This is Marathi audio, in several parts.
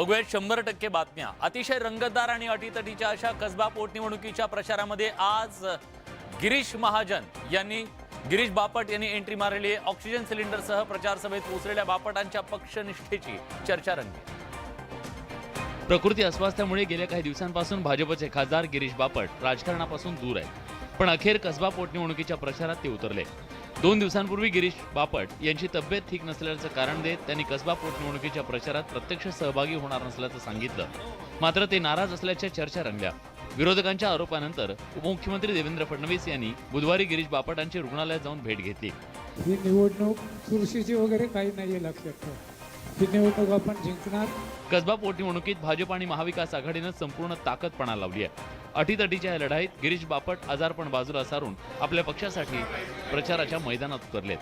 बघूयात शंभर टक्के बातम्या. अतिशय रंगतदार आणि अटीतटीच्या अशा कसबा पोटनिवडणुकीच्या प्रचारामध्ये आज गिरीश महाजन यांनी गिरीश बापट यांनी एंट्री मारलेली आहे. ऑक्सिजन सिलेंडरसह प्रचार सभेत पोहोचलेल्या बापटांच्या पक्षनिष्ठेची चर्चा रंगली. प्रकृती अस्वास्थ्यामुळे गेल्या काही दिवसांपासून भाजपचे खासदार गिरीश बापट राजकारणापासून दूर आहेत. पण अखेर कसबा पोटनिवडणुकीच्या प्रचारात ते उतरले. दोन दिवसांपूर्वी गिरीश बापट यांची तब्येत ठीक नसल्याचं कारण देत त्यांनी कसबा पोटनिवडणुकीच्या प्रचारात प्रत्यक्ष सहभागी होणार नसल्याचं सांगितलं. मात्र ते नाराज असल्याच्या चर्चा रंगल्या. विरोधकांच्या आरोपानंतर उपमुख्यमंत्री देवेंद्र फडणवीस यांनी बुधवारी गिरीश बापटांची रुग्णालयात जाऊन भेट घेतली. ही निवडणूक चुरशीची वगैरे काही नाहीये लक्षात ही निवडणूक आपण जिंकणार. कसबा पोटनिवडणुकीत भाजप आणि महाविकास आघाडीनं संपूर्ण ताकद पणा लावली आहे. अटीतटीच्या या लढाईत गिरीश बापट आजारपण बाजूला सारून आपल्या पक्षासाठी प्रचाराच्या मैदानात उतरलेत.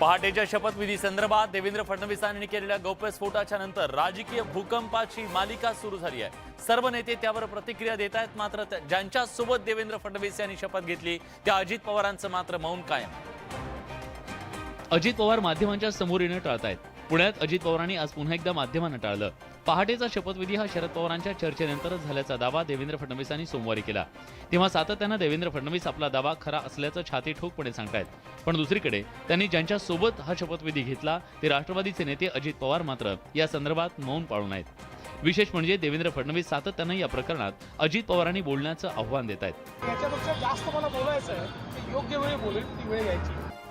पहाटेच्या शपथविधी संदर्भात देवेंद्र फडणवीसांनी केलेल्या गौप्यस्फोटाच्या नंतर राजकीय भूकंपाची मालिका सुरू झाली आहे. सर्व नेते त्यावर प्रतिक्रिया देत आहेत मात्र त्या- ज्यांच्यासोबत देवेंद्र फडणवीस यांनी शपथ घेतली त्या अजित पवारांचं मात्र मौन कायम. अजित पवार माध्यमांच्या समोर येणं टाळतायत पुण्यात अजित पवारांनी आज पुन्हा एकदा माध्यमांना टाळलं. पहाटेचा शपथविधी हा शरद पवारांच्या चर्चेनंतरच झाल्याचा दावा देवेंद्र फडणवीसांनी सोमवारी केला. तेव्हा सातत्यानं देवेंद्र फडणवीस आपला दावा खरा असल्याचं छाती ठोकपणे सांगतायत. पण दुसरीकडे त्यांनी ज्यांच्या सोबत हा शपथविधी घेतला ते राष्ट्रवादीचे नेते अजित पवार मात्र या संदर्भात मौन पाळून आहेत विशेष म्हणजे देवेंद्र फडणवीस सातत्यानं या प्रकरणात अजित पवारांनी बोलण्याचं आव्हान देत आहेत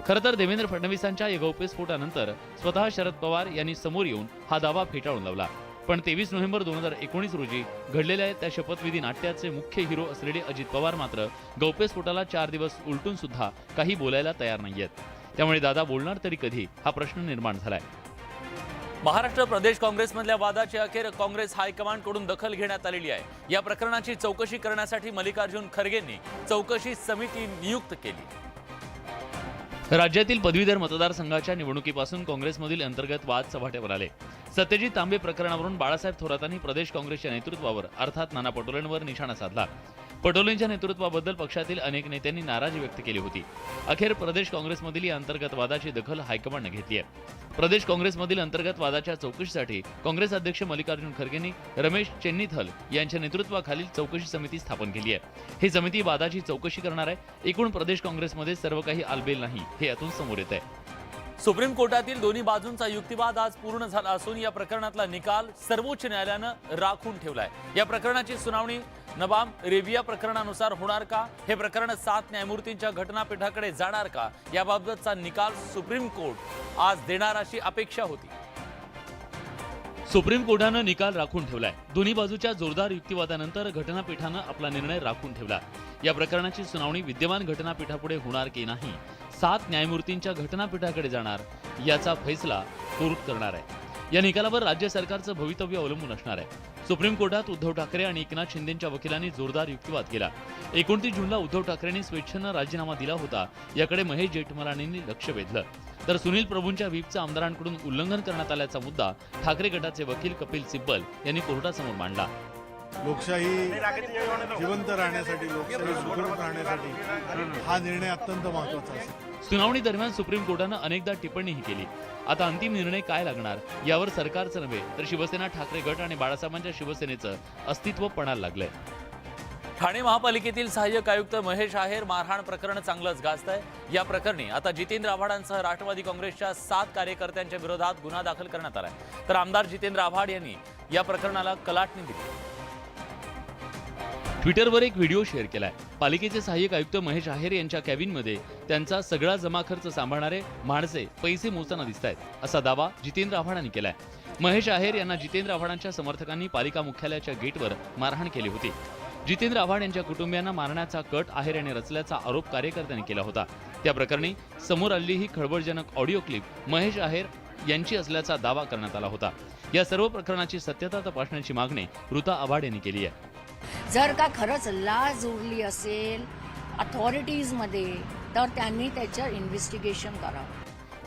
खरं तर देवेंद्र फडणवीसांच्या या गौप्यस्फोटानंतर स्वतः शरद पवार यांनी समोर येऊन हा दावा फेटाळून लावला. पण तेवीस नोव्हेंबर दोन हजार एकोणीस रोजी घडलेल्या त्या शपथविधी नाट्याचे मुख्य हिरो असलेले अजित पवार मात्र गौप्यस्फोटाला चार दिवस उलटून सुद्धा काही बोलायला तयार नाहीयेत. त्यामुळे दादा बोलणार तरी कधी हा प्रश्न निर्माण झालाय. महाराष्ट्र प्रदेश काँग्रेसमधल्या वादाची अखेर काँग्रेस हायकमांडकडून दखल घेण्यात आलेली आहे. या प्रकरणाची चौकशी करण्यासाठी मल्लिकार्जुन खरगेंनी चौकशी समिती नियुक्त केली. राज्यातील पदवीधर मतदारसंघाच्या निवडणुकीपासून काँग्रेसमधील अंतर्गत वाद चव्हाट्यावर आले. सत्यजित तांबे प्रकरणावरून बाळासाहेब थोरातांनी प्रदेश काँग्रेसच्या नेतृत्वावर अर्थात नाना पटोलेंवर निशाणा साधला. पटोलेंच्या नेतृत्वाबद्दल पक्षातील अनेक नेत्यांनी नाराजी व्यक्त केली होती. अखेर प्रदेश काँग्रेसमधील या अंतर्गत वादाची दखल हायकमांडनं घेतली आहे. प्रदेश काँग्रेसमधील अंतर्गत वादाच्या चौकशीसाठी काँग्रेस अध्यक्ष मल्लिकार्जुन खरगेंनी रमेश चेन्नीथल यांच्या नेतृत्वाखालील चौकशी समिती स्थापन केली आहे. ही समिती वादाची चौकशी करणार आहे. एकूण प्रदेश काँग्रेसमध्ये सर्व काही आलबेल नाही हे यातून समोर येत आहे. सुप्रीम कोर्टातील दोन्ही बाजूंचा युक्तिवाद आज पूर्ण झाला असून या प्रकरणातला निकाल सर्वोच्च न्यायालयानं राखून ठेवलाय. या प्रकरणाची सुनावणी नबाम रेबिया प्रकरणानुसार होणार का? हे प्रकरण सात न्यायमूर्तींच्या घटनापीठाकडे जाणार का? याबाबतचा निकाल सुप्रीम कोर्ट आज देणार अशी अपेक्षा होती. सुप्रीम कोर्टानं निकाल राखून ठेवलाय. दोन्ही बाजूच्या जोरदार युक्तिवादानंतर घटनापीठानं आपला निर्णय राखून ठेवला. या प्रकरणाची सुनावणी विद्यमान घटनापीठापुढे होणार की नाही? सात न्यायमूर्तींच्या घटनापीठाकडे जाणार. याचा फैसला कोर्ट करणार आहे. या निकालावर राज्य सरकारचं भवितव्य अवलंबून असणार आहे. सुप्रीम कोर्टात उद्धव ठाकरे आणि एकनाथ शिंदेच्या वकिलांनी जोरदार युक्तिवाद केला. एकोणतीस जूनला उद्धव ठाकरेंनी स्वेच्छेनं राजीनामा दिला होता. याकडे महेश जेठमलानींनी लक्ष वेधलं. तर सुनील प्रभूंच्या व्हीपचं आमदारांकडून उल्लंघन करण्यात आल्याचा मुद्दा ठाकरे गटाचे वकील कपिल सिब्बल यांनी कोर्टासमोर मांडला. लोकशाही जिवंत राहण्यासाठी लोकशाही सुदृढ राहण्यासाठी हा निर्णय अत्यंत महत्त्वाचा असेल. सुनावणी दरम्यान सुप्रीम कोर्टानं अनेकदा टिप्पणीही केली. आता अंतिम निर्णय काय लागणार? यावर सरकारचं नव्हे तर शिवसेना ठाकरे गट आणि बाळासाहेबांच्या शिवसेनेचं अस्तित्व पणाला लागलंय. ठाणे महापालिकेतील सहाय्यक आयुक्त महेश आहेर मारहाण प्रकरण चांगलंच गाजत आहे या प्रकरणी आता जितेंद्र आव्हाडांसह राष्ट्रवादी काँग्रेसच्या सात कार्यकर्त्यांच्या विरोधात गुन्हा दाखल करण्यात आलाय. तर आमदार जितेंद्र आव्हाड यांनी या प्रकरणाला कलाटणी दिली. ट्विटरवर एक व्हिडिओ शेअर केलाय. पालिकेचे सहाय्यक आयुक्त महेश आहेर यांच्या कॅबिनमध्ये त्यांचा सगळा जमा खर्च सांभाळणारे माणसे पैसे मोजताना दिसत आहेत असा दावा जितेंद्र आव्हाडांनी केलाय. महेश आहेर यांना जितेंद्र आव्हाडांच्या समर्थकांनी पालिका मुख्यालयाच्या गेटवर मारहाण केली होती. जितेंद्र आव्हाड यांच्या कुटुंबियांना मारण्याचा कट आहेर यांनी रचल्याचा आरोप कार्यकर्त्यांनी केला होता. त्या प्रकरणी समोर आलेली ही खळबळजनक ऑडिओ क्लिप महेश आहेर यांची असल्याचा दावा करण्यात आला होता. या सर्व प्रकरणाची सत्यता तपासण्याची मागणी ऋता आव्हाड यांनी केली आहे. जर का खरंच लाज उरली असेल अथॉरिटीजमध्ये तर त्यांनी त्याचं इन्व्हेस्टिगेशन करावं.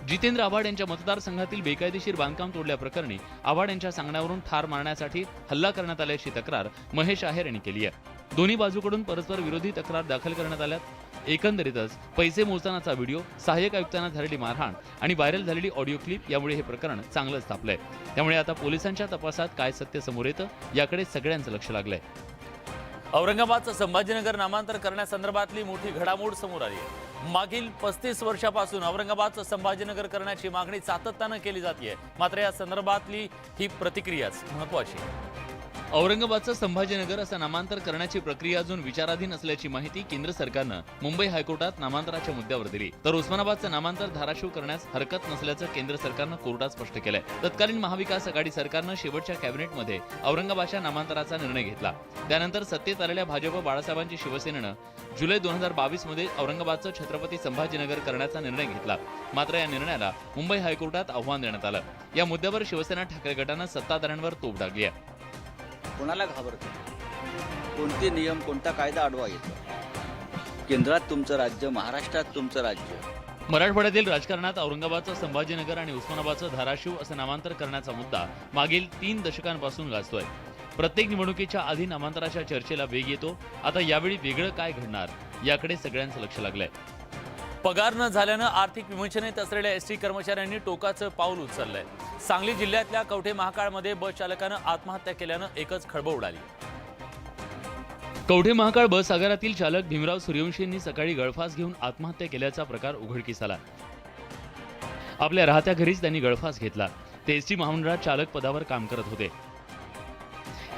जितेंद्र आव्हाड यांच्या मतदारसंघातील बेकायदेशीर बांधकाम तोडल्याप्रकरणी आव्हाड यांच्या सांगण्यावरून ठार मारण्यासाठी हल्ला करण्यात आल्याची तक्रार महेश आहेर यांनी केली आहे. दोन्ही बाजूकडून परस्पर विरोधी तक्रार दाखल करण्यात आल्यात. एकंदरीतच पैसे मोजतानाचा व्हिडिओ सहाय्यक आयुक्तांना झालेली मारहाण आणि व्हायरल झालेली ऑडिओ क्लिप यामुळे हे प्रकरण चांगलंच तापलंय त्यामुळे आता पोलिसांच्या तपासात काय सत्य समोर येतं याकडे सगळ्यांचं लक्ष लागलंय. औरंगाबादचं संभाजीनगर नामांतर करण्यासंदर्भातली मोठी घडामोड समोर आली आहे मागील पस्तीस वर्षापासून औरंगाबादचं संभाजीनगर करण्याची मागणी सातत्यानं केली जाते मात्र या संदर्भातली ही प्रतिक्रियाच महत्वाची आहे. औरंगाबादचं संभाजीनगर असं नामांतर करण्याची प्रक्रिया अजून विचाराधीन असल्याची माहिती केंद्र सरकारनं मुंबई हायकोर्टात नामांतराच्या मुद्द्यावर दिली. तर उस्मानाबादचं नामांतर धाराशिव करण्यास हरकत नसल्याचं केंद्र सरकारनं कोर्टात स्पष्ट केलंय. तत्कालीन महाविकास आघाडी सरकारनं शेवटच्या कॅबिनेटमध्ये औरंगाबादच्या नामांतराचा निर्णय घेतला. त्यानंतर सत्तेत आलेल्या भाजप बाळासाहेबांची शिवसेनेनं जुलै दोन हजार बावीसमध्ये औरंगाबादचं छत्रपती संभाजीनगर करण्याचा निर्णय घेतला. मात्र या निर्णयाला मुंबई हायकोर्टात आव्हान देण्यात आलं. या मुद्द्यावर शिवसेना ठाकरे गटानं सत्ताधाऱ्यांवर तोफ डागली आहे. कोणाला घाबरतो? कोणते नियम कोणता कायदा आडवा येतो? केंद्रात तुमचं राज्य महाराष्ट्रात तुमचं राज्य. मराठवाड्यातील राजकारणात औरंगाबादचं संभाजीनगर आणि उस्मानाबादचं धाराशिव असं नामांतर करण्याचा मुद्दा मागील तीन दशकांपासून गाजतोय. प्रत्येक निवडणुकीच्या आधी नामांतराच्या चर्चेला वेग येतो. आता यावेळी वेगळं काय घडणार? याकडे सगळ्यांचं लक्ष लागलंय. पगार न झाल्यानं आर्थिक विमोचनेत असलेल्या एस टी कर्मचाऱ्यांनी टोकाचं पाऊल उचललंय. सांगली जिल्ह्यातल्या कवठे महाकाळमध्ये बस चालकानं आत्महत्या केल्यानं एकच खळबळ उडाली. कवठे महाकाळ बस आगारातील चालक भीमराव सूर्यवंशींनी सकाळी गळफास घेऊन आत्महत्या केल्याचा प्रकार उघडकीस आला आपल्या राहत्या घरीच त्यांनी गळफास घेतला. ते एसटी महामंडळात चालक पदावर काम करत होते.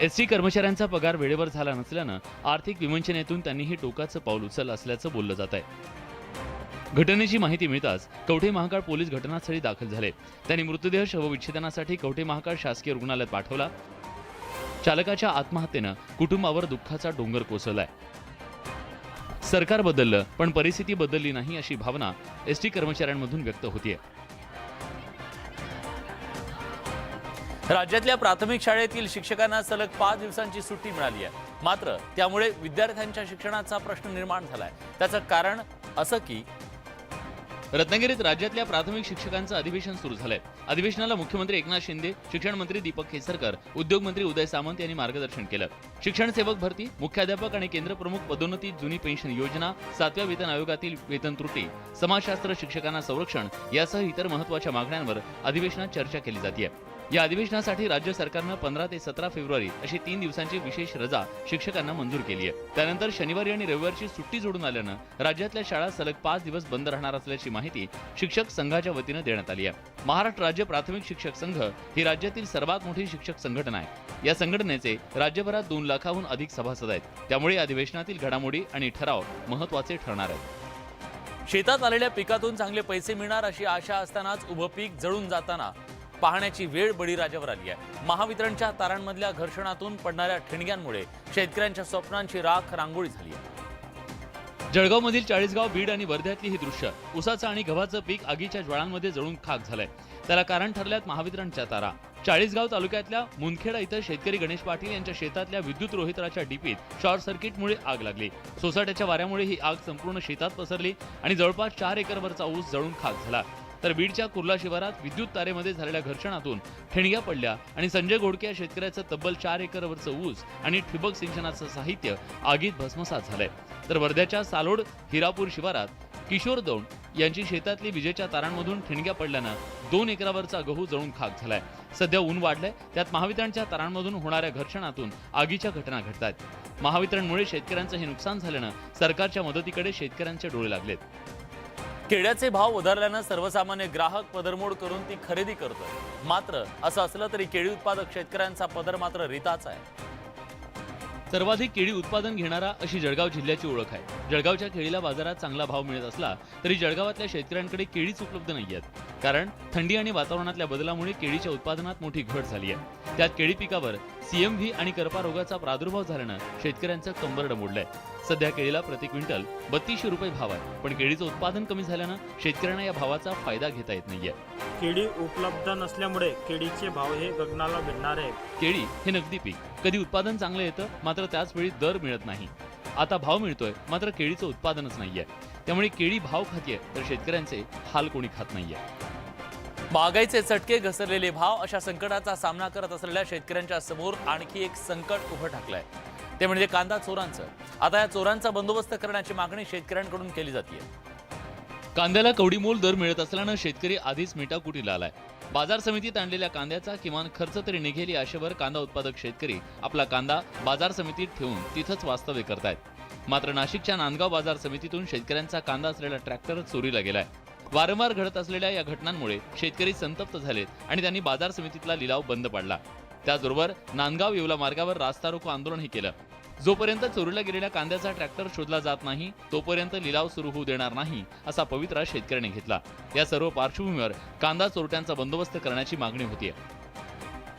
एसटी कर्मचाऱ्यांचा पगार वेळेवर झाला नसल्यानं आर्थिक विमोचनेतून त्यांनी हे टोकाचं पाऊल उचललं असल्याचं बोललं जात आहे घटनेची माहिती मिळताच कवठे महाकाळ पोलीस घटनास्थळी दाखल झाले. त्यांनी मृतदेह शवविच्छेदनासाठी कवठे महाकाळ शासकीय रुग्णालयात पाठवला. चालकाच्या आत्महत्येनं कुटुंबावर दुःखाचा डोंगर कोसळलाय. सरकार बदललं पण परिस्थिती बदलली नाही अशी भावना एसटी कर्मचाऱ्यांमधून व्यक्त होतीये. राज्यातल्या प्राथमिक शाळेतील शिक्षकांना सलग पाच दिवसांची सुट्टी मिळाली आहे. मात्र त्यामुळे विद्यार्थ्यांच्या शिक्षणाचा प्रश्न निर्माण झालाय. त्याचं कारण असं की रत्नागिरीत राज्यातल्या प्राथमिक शिक्षकांचं अधिवेशन सुरू झालंय. अधिवेशनाला मुख्यमंत्री एकनाथ शिंदे शिक्षण मंत्री दीपक केसरकर उद्योगमंत्री उदय सामंत यांनी मार्गदर्शन केलं. शिक्षण सेवक भरती मुख्याध्यापक आणि केंद्र प्रमुख पदोन्नती जुनी पेन्शन योजना सातव्या वेतन आयोगातील वेतन त्रुटी समाजशास्त्र शिक्षकांना संरक्षण यासह इतर महत्त्वाच्या मागण्यांवर अधिवेशनात चर्चा केली जाते या अधिवेशनासाठी राज्य सरकारनं पंधरा ते सतरा फेब्रुवारी अशी तीन दिवसांची विशेष रजा शिक्षकांना मंजूर केली आहे. त्यानंतर शनिवारी आणि रविवारची सुट्टी जोडून आल्यानं राज्यातल्या शाळा सलग पाच दिवस बंद राहणार असल्याची माहिती शिक्षक संघाच्या वतीनं देण्यात आली आहे. महाराष्ट्र राज्य प्राथमिक शिक्षक संघ ही राज्यातील सर्वात मोठी शिक्षक संघटना आहे. या संघटनेचे राज्यभरात दोन लाखाहून अधिक सभासद आहेत. त्यामुळे अधिवेशनातील घडामोडी आणि ठराव महत्त्वाचे ठरणार आहेत. शेतात आलेल्या पिकातून चांगले पैसे मिळणार अशी आशा असतानाच उभं पीक जळून जाताना पाहण्याची वेळ बळीराजावर आली आहे. महावितरणच्या तारांमधल्या घर्षणातून पडणाऱ्या ठिणग्यांमुळे शेतकऱ्यांच्या स्वप्नांची राख रांगोळी झाली आहे. जळगावमधील चाळीसगाव बीड आणि वर्ध्यातली ही दृश्य उसाचं आणि गव्हाचं पीक आगीच्या ज्वाळांमध्ये जळून खाक झालंय. त्याला कारण ठरल्यात महावितरणच्या तारा. चाळीसगाव तालुक्यातल्या मुनखेडा इथं शेतकरी गणेश पाटील यांच्या शेतातल्या विद्युत रोहित्राच्या डीपीत शॉर्ट सर्किटमुळे आग लागली. सोसाट्याच्या वाऱ्यामुळे ही आग संपूर्ण शेतात पसरली आणि जवळपास चार एकरवरचा ऊस जळून खाक झाला. तर बीडच्या कुर्ला शिवारात विद्युत तारेमध्ये झालेल्या घर्षणातून ठिणग्या पडल्या आणि संजय घोडके या शेतकऱ्याचं तब्बल चार एकरवरचं ऊस आणि ठिबक सिंचनाचं साहित्य आगीत भस्मसात झालंय. तर वर्ध्याच्या सालोड हिरापूर शिवारात किशोर दौंड यांची शेतातली विजेच्या तारांमधून ठिणग्या पडल्यानं दोन एकरावरचा गहू जळून खाक झालाय. सध्या ऊन वाढलंय त्यात महावितरणच्या तारांमधून होणाऱ्या घर्षणातून आगीच्या घटना घडतायत. महावितरणमुळे शेतकऱ्यांचं हे नुकसान झाल्यानं सरकारच्या मदतीकडे शेतकऱ्यांचे डोळे लागलेत. केळ्याचे भाव वधारल्यानं सर्वसामान्य ग्राहक पदरमोड करून ती खरेदी करतोय. मात्र असं असलं तरी केळी उत्पादक शेतकऱ्यांचा पदर मात्र रिताच आहे. सर्वाधिक केळी उत्पादन घेणारा अशी जळगाव जिल्ह्याची ओळख आहे. जळगावच्या केळीला बाजारात चांगला भाव मिळत असला तरी जळगावातल्या शेतकऱ्यांकडे केळीच उपलब्ध नाही आहेत. कारण थंडी आणि वातावरणातल्या बदलामुळे केळीच्या उत्पादनात मोठी घट झाली आहे. त्यात केळी पिकावर सीएमव्ही आणि करपा रोगाचा प्रादुर्भाव झाल्यानं शेतकऱ्यांचं कंबरड मोडलंय सध्या केळीला प्रति क्विंटल बत्तीसशे रुपये भाव आहे. पण केळीचं उत्पादन कमी झाल्यानं शेतकऱ्यांना या भावाचा फायदा घेता येत नाहीये. केळी उपलब्ध नसल्यामुळे केळीचे भाव हे गगनाला भिडणार आहे केळी हे नगदी पीक. कधी उत्पादन चांगलं येतं मात्र त्याच वेळी दर मिळत नाही. आता भाव मिळतोय मात्र केळीचं उत्पादनच नाहीये. त्यामुळे केळी भाव खातीये तर शेतकऱ्यांचे हाल कोणी खात नाहीये. महागाईचे चटके घसरलेले भाव अशा संकटाचा सामना करत असलेल्या शेतकऱ्यांच्या समोर आणखी एक संकट उभं ठाकलंय. ते म्हणजे कांदा चोरांचं. आता या चोरांचा बंदोबस्त करण्याची मागणी शेतकऱ्यांकडून केली जाते कांद्याला कवडीमोल दर मिळत असल्यानं शेतकरी आधीच मिठाकुटीला आलाय. बाजार समितीत आणलेल्या कांद्याचा किमान खर्च तरी निघेल आशेवर कांदा उत्पादक शेतकरी आपला कांदा बाजार समितीत ठेवून तिथंच वास्तव्य करतायत. मात्र नाशिकच्या नांदगाव बाजार समितीतून शेतकऱ्यांचा कांदा असलेला ट्रॅक्टर चोरीला गेलाय. वारंवार घडत असलेल्या या घटनांमुळे शेतकरी संतप्त झालेत आणि त्यांनी बाजार समितीतला लिलाव बंद पाडला. त्याचबरोबर नांदगाव येवला मार्गावर रास्ता रोको आंदोलनही केलं. जोपर्यंत चोरीला गेलेल्या कांद्याचा ट्रॅक्टर शोधला जात नाही तोपर्यंत लिलाव सुरू होऊ देणार नाही असा पवित्रा शेतकऱ्यांनी घेतला. या सर्व पार्श्वभूमीवर कांदा चोरट्यांचा बंदोबस्त करण्याची मागणी होतीये.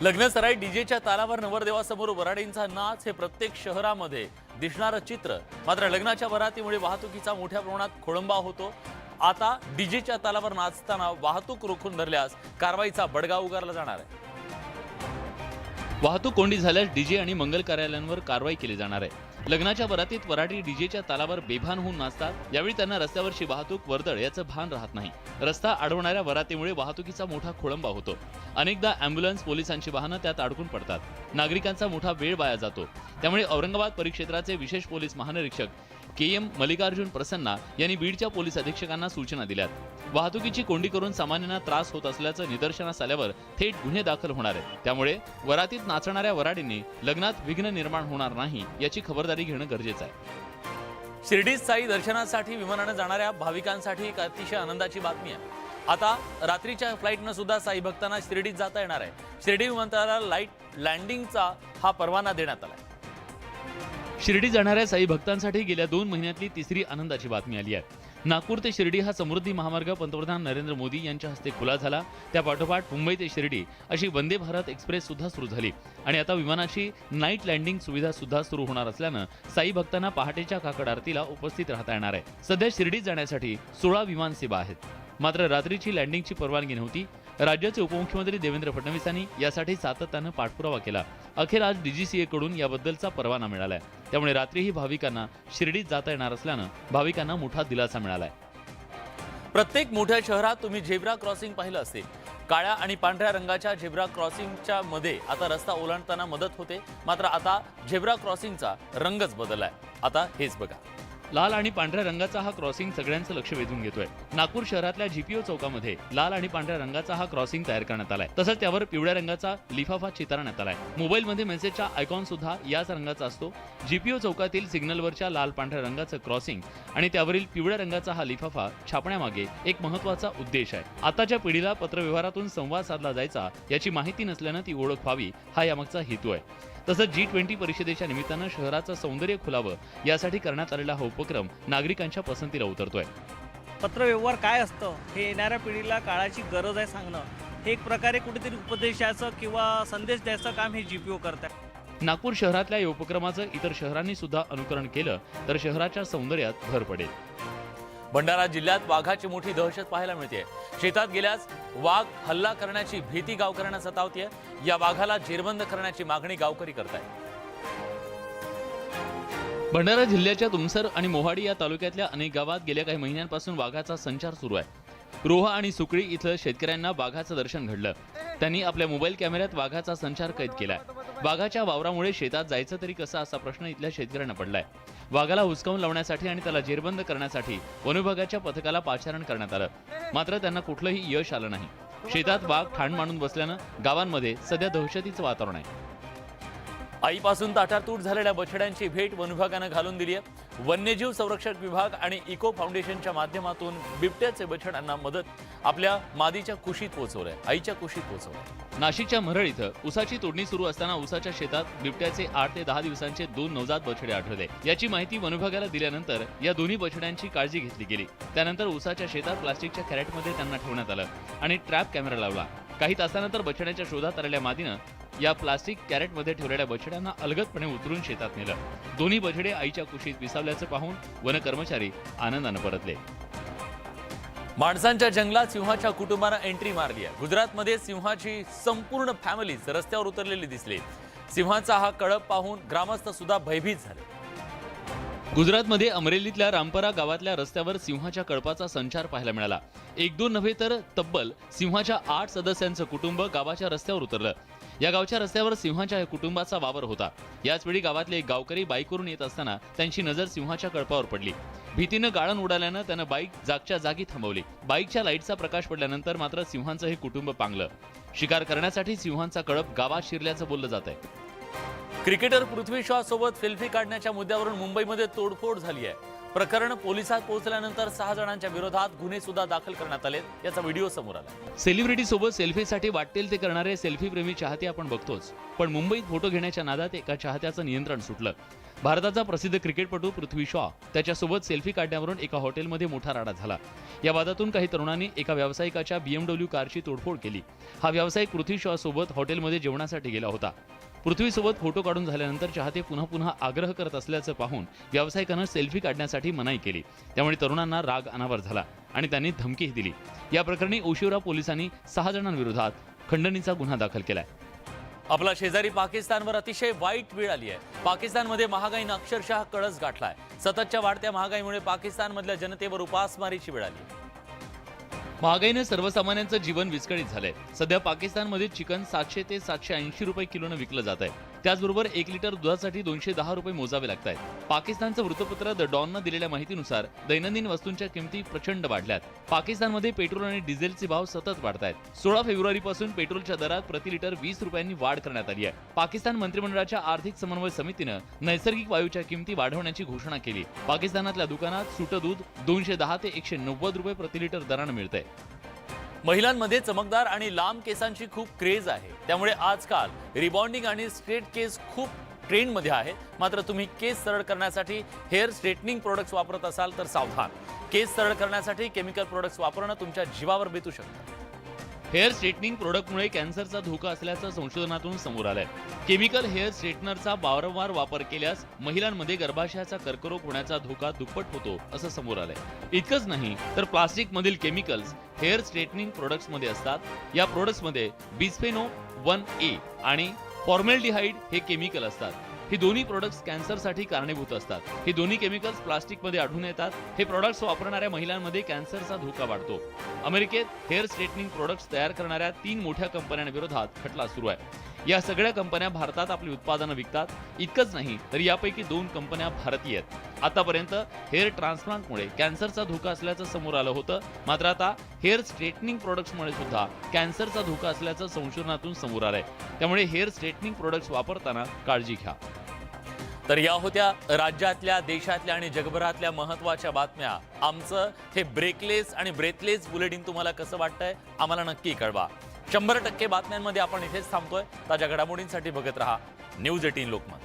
लग्नसराई डीजेच्या तालावर नवरदेवासमोर वराडींचा नाच हे प्रत्येक शहरामध्ये दिसणारं चित्र. मात्र लग्नाच्या बरातीमुळे वाहतुकीचा मोठ्या प्रमाणात खोळंबा होतो. आता डीजेच्या तालावर नाचताना वाहतूक रोखून धरल्यास कारवाईचा बडगा उगारला जाणार आहे. वाहतूक कोंडी झाल्यास डीजे आणि मंगल कार्यालयांवर कारवाई केली जाणार आहे. लग्नाच्या वरातीत वराडी डीजेच्या तालावर बेभान होऊन नाचतात. यावेळी त्यांना रस्त्यावरची वाहतूक वर्दळ याचं भान राहत नाही. रस्ता अडवणाऱ्या वरातीमुळे वाहतुकीचा मोठा खोळंबा होतो. अनेकदा अँब्युलन्स पोलिसांची वाहनं त्यात अडकून पडतात. नागरिकांचा मोठा वेळ वाया जातो. त्यामुळे औरंगाबाद परिक्षेत्राचे विशेष पोलीस महानिरीक्षक के एम मल्लिकार्जुन प्रसन्ना यांनी बीडच्या पोलीस अधीक्षकांना सूचना दिल्यात. वाहतुकीची कोंडी करून सामान्यांना त्रास होत असल्याचं निदर्शनास आल्यावर थेट गुन्हे दाखल होणार आहेत. त्यामुळे वरातीत नाचणाऱ्या वराडींनी लग्नात विघ्न निर्माण होणार नाही याची खबरदारी घेणं गरजेचं आहे. शिर्डीत साई दर्शनासाठी विमानानं जाणाऱ्या भाविकांसाठी एक अतिशय आनंदाची बातमी आहे. आता रात्रीच्या फ्लाईटनं सुद्धा साई भक्तांना शिर्डीत जाता येणार आहे. शिर्डी विमानतळाला लाइट लँडिंगचा हा परवाना देण्यात आला शिर्डी जाणाऱ्या साई भक्तांसाठी गेल्या दोन महिन्यातली तिसरी आनंदाची बातमी आली आहे. नागपूर ते शिर्डी हा समृद्धी महामार्ग पंतप्रधान नरेंद्र मोदी यांच्या हस्ते खुला झाला. त्यापाठोपाठ मुंबई ते शिर्डी अशी वंदे भारत एक्सप्रेस सुद्धा सुरू झाली. आणि आता विमानाची नाईट लँडिंग सुविधा सुद्धा सुरू होणार असल्यानं साई भक्तांना पहाटेच्या काकड आरतीला उपस्थित राहता येणार आहे. सध्या शिर्डीत जाण्यासाठी सोळा विमान सेवा आहेत. मात्र रात्रीची लँडिंगची परवानगी नव्हती. राज्याचे उपमुख्यमंत्री देवेंद्र फडणवीसांनी यासाठी सातत्यानं पाठपुरावा केला. अखेर आज डीजीसीए कडून याबद्दलचा परवाना मिळालाय. त्यामुळे रात्रीही भाविकांना शिर्डीत जाता येणार असल्यानं भाविकांना मोठा दिलासा मिळालाय. प्रत्येक मोठ्या शहरात तुम्ही झेब्रा क्रॉसिंग पाहिलं असेल. काळ्या आणि पांढऱ्या रंगाच्या झेब्रा क्रॉसिंगच्या मध्ये आता रस्ता ओलांडताना मदत होते. मात्र आता झेब्रा क्रॉसिंगचा रंगच बदललाय. आता हेच बघा. लाल आणि पांढऱ्या रंगाचा हा क्रॉसिंग सगळ्यांचं लक्ष वेधून घेतोय. नागपूर शहरातल्या जीपीओ चौकामध्ये लाल आणि पांढऱ्या रंगाचा हा क्रॉसिंग तयार करण्यात आलाय. तसंच त्यावर पिवळ्या रंगाचा लिफाफा चितारण्यात आलाय. मोबाईलमध्ये मेसेजचा आयकॉन सुद्धा याच रंगाचा असतो. जीपीओ चौकातील सिग्नलवरच्या लाल पांढऱ्या रंगाचं क्रॉसिंग आणि त्यावरील पिवळ्या रंगाचा हा लिफाफा छापण्यामागे एक महत्त्वाचा उद्देश आहे. आताच्या पिढीला पत्रव्यवहारातून संवाद साधला जायचा याची माहिती नसल्यानं ती ओळख व्हावी हा यामागचा हेतू आहे. तसंच जी ट्वेंटी परिषदेच्या निमित्तानं शहराचं सौंदर्य खुलावं यासाठी करण्यात आलेला हा उपक्रम नागरिकांच्या पसंतीला उतरतोय. पत्रव्यवहार काय असतं हे येणाऱ्या पिढीला काळाची गरज आहे सांगणं. हे एक प्रकारे कुठेतरी उपदेशाचं किंवा संदेश द्यायचं काम हे जी पी ओ करत आहे नागपूर शहरातल्या या उपक्रमाचं इतर शहरांनी सुद्धा अनुकरण केलं तर शहराच्या सौंदर्यात भर पडेल. भंडारा जिल्ह्यात वाघाची मोठी दहशत पाहायला मिळते शेतात गेल्यास वाघ हल्ला करण्याची भीती गावकऱ्यांना सतावतीये. या वाघाला जेरबंद करण्याची मागणी गावकरी करत आहे भंडारा जिल्ह्याच्या तुमसर आणि मोहाडी या तालुक्यातल्या अनेक गावात गेल्या काही महिन्यांपासून वाघाचा संचार सुरू आहे. रोहा आणि सुकळी इथं शेतकऱ्यांना वाघाचं दर्शन घडलं. त्यांनी आपल्या मोबाईल कॅमेऱ्यात वाघाचा संचार कैद केलाय वाघाच्या वावरामुळे शेतात जायचं तरी कसं असा प्रश्न इथल्या शेतकऱ्यांना पडलाय. वाघाला हुसकावून लावण्यासाठी आणि त्याला जेरबंद करण्यासाठी वनविभागाच्या पथकाला पाचारण करण्यात आलं. मात्र त्यांना कुठलंही यश आलं नाही. शेतात वाघ ठाण मांडून बसल्यानं गावांमध्ये सध्या दहशतीचं वातावरण आहे. आईपासून ताटातूट झालेल्या बछड्यांची भेट वनविभागानं घालून दिली आहे. वन्यजीव संरक्षक विभाग आणि इको फाउंडेशनच्या माध्यमातून बिबट्याचे बछड्यांना मदत आपल्या मादीच्या कुशीत पोहोचवलंय आईच्या कुशीत पोहोचवलंय. नाशिकच्या मरळ इथं उसाची तोडणी सुरू असताना उसाच्या शेतात बिबट्याचे आठ ते दहा दिवसांचे दोन नवजात बछडे आढळले. याची माहिती वनविभागाला दिल्यानंतर या दोन्ही बछड्यांची काळजी घेतली गेली. त्यानंतर उसाच्या शेतात प्लास्टिकच्या कॅरेटमध्ये त्यांना ठेवण्यात आलं आणि ट्रॅप कॅमेरा लावला. काही तासानंतर बछड्याच्या शोधात आलेल्या मादीनं या प्लास्टिक कॅरेटमध्ये ठेवलेल्या बछड्यांना अलगदपणे उतरून शेतात नेलं. दोन्ही बछडे आईच्या कुशीत विसावल्याचं पाहून वन कर्मचारी आनंदानं परतले. माणसांच्या जंगलात सिंहाच्या कुटुंबानं एंट्री मारली आहे. गुजरातमध्ये सिंहाची संपूर्ण फॅमिलीज रस्त्यावर उतरलेली दिसली. सिंहाचा हा कळप पाहून ग्रामस्थ सुद्धा भयभीत झाले. गुजरातमध्ये अमरेलीतल्या रामपरा गावातल्या रस्त्यावर सिंहाच्या कळपाचा संचार पाहायला मिळाला. एक दोन नव्हे तर तब्बल सिंहाच्या आठ सदस्यांचं कुटुंब गावाच्या रस्त्यावर उतरलं. या गावच्या रस्त्यावर सिंहाच्या कुटुंबाचा वावर होता. याच वेळी गावातले एक गावकरी बाईकवरून येत असताना त्यांची नजर सिंहाच्या कळपावर पडली. भीतीनं गाळण उडाल्यानं त्यानं बाईक जागच्या जागी थांबवली. बाईकच्या लाईटचा प्रकाश पडल्यानंतर मात्र सिंहांचं हे कुटुंब पांगलं. शिकार करण्यासाठी सिंहांचा कळप गावात शिरल्याचं बोललं जात आहे क्रिकेटर पृथ्वी शॉ सोबत सेल्फी काढण्याच्या मुद्द्यावरून मुंबईमध्ये तोडफोड झाली आहे. प्रकरण पोलिसात पोहोचल्यानंतर सहा जणांच्या विरोधात गुन्हे सुद्धा दाखल करण्यात आले याचा व्हिडिओ समोर आला. सेलिब्रिटी सोबत सेल्फीसाठी वाटेल ते करणारे सेल्फी प्रेमी चाहते आपण बघतोच. पण मुंबईत फोटो घेण्याच्या नादात एका चाहत्याचं नियंत्रण सुटलं. भारताचा प्रसिद्ध क्रिकेटपटू पृथ्वी शॉ त्याच्यासोबत सेल्फी काढण्यावरून एका हॉटेलमध्ये मोठा राडा झाला. या वादातून काही तरुणांनी एका व्यावसायिकाच्या बीएमडब्ल्यू कारची तोडफोड केली. हा व्यावसायिक पृथ्वी शॉ सोबत हॉटेलमध्ये जेवणासाठी गेला होता. पृथ्वीसोबत फोटो काढून झाल्यानंतर चाहते पुन्हा पुन्हा आग्रह करत असल्याचं पाहून व्यावसायिकानं सेल्फी काढण्यासाठी मनाई केली. त्यामुळे तरुणांना राग अनावर झाला आणि त्यांनी धमकीही दिली. या प्रकरणी ओशिवरा पोलिसांनी सहा जणांविरोधात खंडणीचा गुन्हा दाखल केलाय. आपला शेजारी पाकिस्तानवर अतिशय वाईट वेळ आली आहे. पाकिस्तानमध्ये महागाईनं अक्षरशः कळस गाठलाय. सततच्या वाढत्या महागाईमुळे पाकिस्तानमधल्या जनतेवर उपासमारीची वेळ आली. महागाईनं सर्वसामान्यांचं जीवन विस्कळीत झालंय. सध्या पाकिस्तानमध्ये चिकन सातशे ते सातशे ऐंशी रुपये किलोनं विकलं जात आहे त्याचबरोबर एक लिटर दुधासाठी दोनशे दहा रुपये मोजावे लागत आहेत पाकिस्तानचं वृत्तपत्र द डॉननं दिलेल्या माहितीनुसार दैनंदिन वस्तूंच्या किमती प्रचंड वाढल्यात. पाकिस्तानमध्ये पेट्रोल आणि डिझेलचे भाव सतत वाढत आहेत सोळा फेब्रुवारीपासून पेट्रोलच्या दरात प्रति लिटर वीस रुपयांनी वाढ करण्यात आली आहे. पाकिस्तान मंत्रिमंडळाच्या आर्थिक समन्वय समितीनं नैसर्गिक वायूच्या किमती वाढवण्याची घोषणा केली. पाकिस्तानातल्या दुकानात सुटं दूध दोनशे दहा ते एकशे नव्वद रुपये प्रति लिटर दरानं मिळतंय. महिलांमध्ये चमकदार आणि लांब केसांची खूप क्रेज आहे. त्यामुळे आजकाल रिबॉन्डिंग आणि स्ट्रेट केस खूप ट्रेंडमध्ये आहे मात्र तुम्ही केस सरळ करण्यासाठी हेअर स्ट्रेटनिंग प्रोडक्ट्स वापरत असाल तर सावधान. केस सरळ करण्यासाठी केमिकल प्रोडक्ट्स वापरणं तुमच्या जीवावर बेतू शकतं. हेअर स्ट्रेटनिंग प्रोडक्टमुळे कॅन्सरचा धोका असल्याचं संशोधनातून समोर आलंय. केमिकल हेअर स्ट्रेटनरचा वारंवार वापर केल्यास महिलांमध्ये गर्भाशयाचा कर्करोग होण्याचा धोका दुप्पट होतो असं समोर आलंय. इतकंच नाही तर प्लास्टिक मधील केमिकल्स हेअर स्ट्रेटनिंग प्रोडक्ट्समध्ये असतात. या प्रोडक्ट्समध्ये बिस्फेनो वन ए आणि फॉर्मेल्डिहाइड हे केमिकल असतात. ही दोन्ही प्रोडक्ट्स कॅन्सरसाठी कारणीभूत असतात. हे दोन्ही केमिकल्स प्लास्टिकमध्ये आढळून येतात. हे प्रोडक्ट्स वापरणाऱ्या महिलांमध्ये कॅन्सरचा धोका वाढतो. अमेरिकेत हेअर स्ट्रेटनिंग प्रोडक्ट्स तयार करणाऱ्या तीन मोठ्या कंपन्यांविरोधात खटला सुरू आहे. या सगळ्या कंपन्या भारतात आपली उत्पादनं विकतात. इतकंच नाही तर यापैकी दोन कंपन्या भारतीय आहेत. आतापर्यंत हेअर ट्रान्सप्लांटमुळे कॅन्सरचा धोका असल्याचं समोर आलं होतं. मात्र आता हेअर स्ट्रेटनिंग प्रोडक्ट्समुळे सुद्धा कॅन्सरचा धोका असल्याचं संशोधनातून समोर आलंय. त्यामुळे हेअर स्ट्रेटनिंग प्रोडक्ट्स वापरताना काळजी घ्या. तर या होत्या राज्यातल्या देशातल्या आणि जगभरातल्या महत्त्वाच्या बातम्या. आमचं हे ब्रेकलेस आणि ब्रेथलेस बुलेटिन तुम्हाला कसं वाटतंय आम्हाला नक्की कळवा. शंभर टक्के बातम्यांमध्ये आपण इथेच थांबतोय. ताज्या घडामोडींसाठी बघत राहा. News eighteen Lokmat.